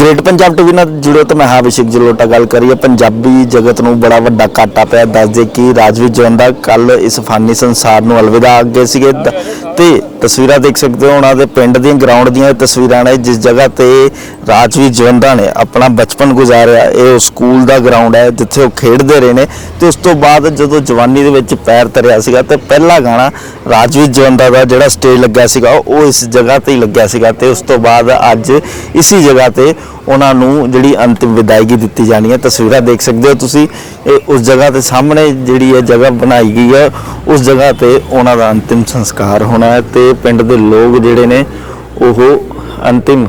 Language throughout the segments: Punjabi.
ਗ੍ਰੇਟ ਪੰਜਾਬ ਟੀਵੀ ਨਾਲ ਜੁੜੋ ਤਾਂ ਮੈਂ ਹਾਂ ਅਭਿਸ਼ੇਕ ਜਲੋਟਾ ਗੱਲ ਕਰੀਏ। ਪੰਜਾਬੀ ਜਗਤ ਨੂੰ ਬੜਾ ਵੱਡਾ ਘਾਟਾ ਪਿਆ। ਦੱਸਦੇ ਕਿ ਰਾਜਵੀਰ ਜਵੰਦਾ ਕੱਲ ਇਸ ਫਾਨੀ ਸੰਸਾਰ ਨੂੰ ਅਲਵਿਦਾ ਅੱਗੇ ਸੀਗੇ। ਤੇ ਤਸਵੀਰਾਂ ਦੇਖ ਸਕਦੇ ਹੋ। ਉਹਨਾਂ ਦੇ ਪਿੰਡ ਦੀਆਂ ਗਰਾਊਂਡ ਦੀਆਂ ਤਸਵੀਰਾਂ ਨੇ। ਜਿਸ ਜਗ੍ਹਾ ਤੇ ਰਾਜਵੀਰ ਜਵੰਦਾ ਨੇ, ਆਪਣਾ ਬਚਪਨ ਗੁਜ਼ਾਰਿਆ। ਇਹ ਉਹ ਸਕੂਲ ਦਾ ਗਰਾਊਂਡ ਹੈ, ਜਿੱਥੇ ਉਹ ਖੇਡਦੇ ਰਹੇ ਨੇ। ਤੇ ਉਸ ਤੋਂ ਬਾਅਦ ਜਦੋਂ ਜਵਾਨੀ ਦੇ ਵਿੱਚ ਪੈਰ ਧਰਿਆ ਸੀਗਾ ਤੇ ਪਹਿਲਾ ਗਾਣਾ ਰਾਜਵੀਰ ਜਵੰਦਾ ਦਾ ਜਿਹੜਾ ਸਟੇਜ ਲੱਗਿਆ ਸੀਗਾ, ਉਹ ਇਸ ਜਗ੍ਹਾ ਤੇ ਹੀ ਲੱਗਿਆ ਸੀਗਾ। ਤੇ ਉਸ ਤੋਂ ਬਾਅਦ ਅੱਜ ਇਸੀ ਜਗ੍ਹਾ ਤੇ ਉਹਨਾਂ ਨੂੰ ਜਿਹੜੀ ਅੰਤਿਮ ਵਿਦਾਇਗੀ ਦਿੱਤੀ ਜਾਣੀ ਹੈ, ਤਸਵੀਰਾਂ ਦੇਖ ਸਕਦੇ ਹੋ ਤੁਸੀਂ। ਇਹ ਉਸ ਜਗ੍ਹਾ ਤੇ ਸਾਹਮਣੇ ਜਿਹੜੀ ਹੈ ਜਗ੍ਹਾ ਬਣਾਈ ਗਈ ਹੈ, ਉਸ ਜਗ੍ਹਾ ਤੇ ਉਹਨਾਂ ਦਾ ਅੰਤਿਮ ਸੰਸਕਾਰ ਹੋਣਾ ਹੈ ਤੇ ਪਿੰਡ ਦੇ ਲੋਕ ਜਿਹੜੇ ਨੇ, ਉਹ ਅੰਤਿਮ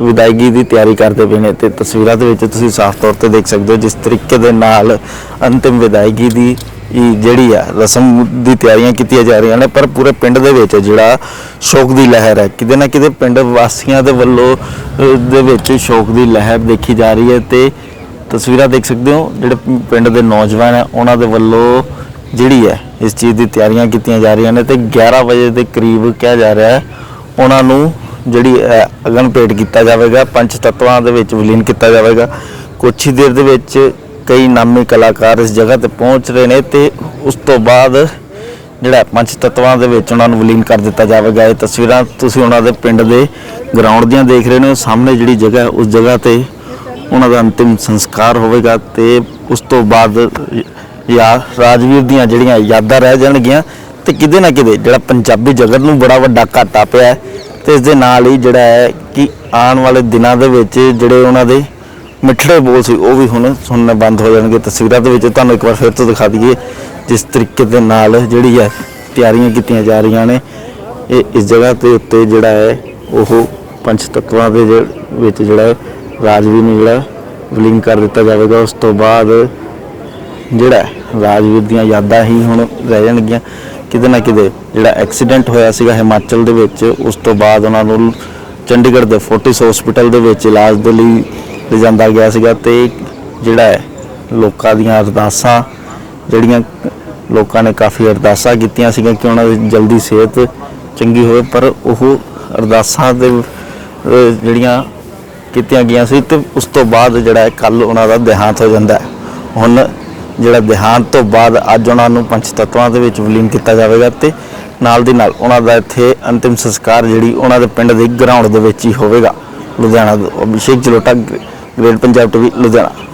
ਵਿਦਾਇਗੀ ਦੀ ਤਿਆਰੀ ਕਰਦੇ ਪਏ ਨੇ। ਤੇ ਤਸਵੀਰਾਂ ਦੇ ਵਿੱਚ ਤੁਸੀਂ ਸਾਫ਼ ਤੌਰ ਤੇ ਦੇਖ ਸਕਦੇ ਹੋ, ਜਿਸ ਤਰੀਕੇ ਦੇ ਨਾਲ ਅੰਤਿਮ ਵਿਦਾਇਗੀ ਦੀ ਇਹ ਜਿਹੜੀ ਆ ਰਸਮ ਦੀ ਤਿਆਰੀਆਂ ਕੀਤੀਆਂ ਜਾ ਰਹੀਆਂ ਨੇ ਪਰ ਪੂਰੇ ਪਿੰਡ ਦੇ ਵਿੱਚ ਜਿਹੜਾ ਸ਼ੋਕ ਦੀ ਲਹਿਰ ਹੈ ਕਿਤੇ ਨਾ ਕਿਤੇ ਪਿੰਡ ਵਾਸੀਆਂ ਦੇ ਵੱਲੋਂ ਅਹ, ਦੇ ਵਿੱਚ ਸ਼ੋਕ ਦੀ ਲਹਿਰ ਦੇਖੀ ਜਾ ਰਹੀ ਹੈ ਤੇ ਤਸਵੀਰਾਂ ਦੇਖ ਸਕਦੇ ਹੋ ਜਿਹੜੇ ਪਿੰਡ ਦੇ ਨੌਜਵਾਨ ਹੈ ਉਹਨਾਂ ਦੇ ਵੱਲੋਂ ਜਿਹੜੀ ਹੈ ਇਸ ਚੀਜ਼ ਦੀ ਤਿਆਰੀਆਂ ਕੀਤੀਆਂ ਜਾ ਰਹੀਆਂ ਨੇ ਤੇ 11 ਵਜੇ ਦੇ ਕਰੀਬ ਕਿਹਾ ਜਾ ਰਿਹਾ ਹੈ ਉਹਨਾਂ ਨੂੰ ਜਿਹੜੀ ਅਹ, ਅਗਨ ਭੇਟ ਕੀਤਾ ਜਾਵੇਗਾ ਪੰਜ ਤੱਤਵਾਂ ਦੇ ਵਿੱਚ ਵਿਲੀਨ ਕੀਤਾ ਜਾਵੇਗਾ। ਕੁਛ ਹੀ ਦੇਰ ਦੇ ਵਿੱਚ ਕਈ ਨਾਮੀ ਕਲਾਕਾਰ ਇਸ ਜਗ੍ਹਾ ਤੇ ਪਹੁੰਚ ਰਹੇ ਨੇ ਤੇ ਉਸ ਤੋਂ ਬਾਅਦ ਜਿਹੜਾ ਪੰਜ ਤੱਤਵਾਂ ਦੇ ਵਿੱਚ ਉਹਨਾਂ ਨੂੰ ਵਿਲੀਨ ਕਰ ਦਿੱਤਾ ਜਾਵੇਗਾ। ਇਹ ਤਸਵੀਰਾਂ ਤੁਸੀਂ ਉਹਨਾਂ ਦੇ ਪਿੰਡ ਦੇ ਗਰਾਊਂਡ ਦੀਆਂ ਦੇਖ ਰਹੇ ਨੇ। ਸਾਹਮਣੇ ਜਿਹੜੀ ਜਗ੍ਹਾ ਉਸ ਜਗ੍ਹਾ ਤੇ ਉਹਨਾਂ ਦਾ ਅੰਤਿਮ ਸੰਸਕਾਰ ਹੋਵੇਗਾ ਤੇ ਉਸ ਤੋਂ ਬਾਅਦ ਯਾ ਰਾਜਵੀਰ ਦੀਆਂ ਜਿਹੜੀਆਂ ਯਾਦਾਂ ਰਹਿ ਜਾਣਗੀਆਂ ਤੇ ਕਿਤੇ ਨਾ ਕਿਤੇ ਜਿਹੜਾ ਪੰਜਾਬੀ ਜਗਤ ਨੂੰ ਬੜਾ ਵੱਡਾ ਘਾਟਾ ਪਿਆ ਹੈ ਤੇ ਇਸ ਦੇ ਨਾਲ ਹੀ ਜਿਹੜਾ ਹੈ ਕਿ ਆਉਣ ਵਾਲੇ ਦਿਨਾਂ ਦੇ ਵਿੱਚ ਜਿਹੜੇ ਉਹਨਾਂ ਦੇ ਮਿੱਠੜੇ ਬੋਲ ਸੀ, ਉਹ ਵੀ ਹੁਣ ਸੁਣਨੇ ਬੰਦ ਹੋ ਜਾਣਗੇ ਤਸਵੀਰਾਂ ਦੇ ਵਿੱਚ। ਤੁਹਾਨੂੰ ਇੱਕ ਵਾਰ ਫਿਰ ਤੋਂ ਦਿਖਾ ਦਈਏ ਜਿਸ ਤਰੀਕੇ ਦੇ ਨਾਲ ਜਿਹੜੀ ਹੈ ਤਿਆਰੀਆਂ ਕੀਤੀਆਂ ਜਾ ਰਹੀਆਂ ਨੇ। ਇਹ ਇਸ ਜਗ੍ਹਾ ਤੇ ਉੱਤੇ ਜਿਹੜਾ ਹੈ, ਉਹ ਪੰਜ ਤੱਤਵਾਂ ਦੇ ਜ- ਵਿੱਚ ਜਿਹੜਾ ਹੈ, ਰਾਜਵੀਰ ਨੂੰ ਜਿਹੜਾ ਵਿਲੀਨ ਕਰ ਦਿੱਤਾ ਜਾਵੇਗਾ। ਉਸ ਤੋਂ ਬਾਅਦ ਜਿਹੜਾ ਰਾਜਵੀਰ ਦੀਆਂ ਯਾਦਾਂ ਹੀ ਹੁਣ ਰਹਿ ਜਾਣਗੀਆਂ। ਕਿਤੇ ਨਾ ਕਿਤੇ ਜਿਹੜਾ ਐਕਸੀਡੈਂਟ ਹੋਇਆ ਸੀਗਾ ਹਿਮਾਚਲ ਦੇ ਵਿੱਚ, ਉਸ ਤੋਂ ਬਾਅਦ ਉਹਨਾਂ ਨੂੰ ਚੰਡੀਗੜ੍ਹ ਦੇ ਫੋਰਟਿਸ ਹਸਪੀਟਲ ਦੇ ਵਿੱਚ ਇਲਾਜ ਦੇ ਲਈ ਲਿਜਾਂਦਾ ਗਿਆ ਸੀਗਾ ਤੇ ਜਿਹੜਾ ਹੈ, ਲੋਕਾਂ ਦੀਆਂ ਅਰਦਾਸਾਂ, ਜਿਹੜੀਆਂ ਲੋਕਾਂ ਨੇ ਕਾਫੀ ਅਰਦਾਸਾਂ ਕੀਤੀਆਂ ਸੀਗੀਆਂ ਕਿ ਉਹਨਾਂ ਦੀ ਜਲਦੀ ਸਿਹਤ ਚੰਗੀ ਹੋਵੇ, ਪਰ ਉਹ ਅਰਦਾਸਾਂ ਦੇ ਜਿਹੜੀਆਂ ਕੀਤੀਆਂ ਗਈਆਂ ਸੀ ਤੇ ਉਸ ਤੋਂ ਬਾਅਦ ਜਿਹੜਾ ਹੈ ਕੱਲ ਉਹਨਾਂ ਦਾ ਦੇਹਾਂਤ ਹੋ ਜਾਂਦਾ ਹੁਣ ਜਿਹੜਾ ਦੇਹਾਂਤ ਤੋਂ ਬਾਅਦ ਅੱਜ ਉਹਨਾਂ ਨੂੰ ਪੰਜ ਤੱਤਵਾਂ ਦੇ ਵਿੱਚ ਵਿਲੀਨ ਕੀਤਾ ਜਾਵੇਗਾ ਤੇ ਨਾਲ ਦੀ ਨਾਲ ਉਹਨਾਂ ਦਾ ਇੱਥੇ ਅੰਤਿਮ ਸੰਸਕਾਰ ਜਿਹੜੀ ਉਹਨਾਂ ਦੇ ਪਿੰਡ ਦੇ ਗਰਾਊਂਡ ਦੇ ਵਿੱਚ ਹੀ ਹੋਵੇਗਾ। Ludhiana Abhishek Jalota great Punjab TV Ludhiana.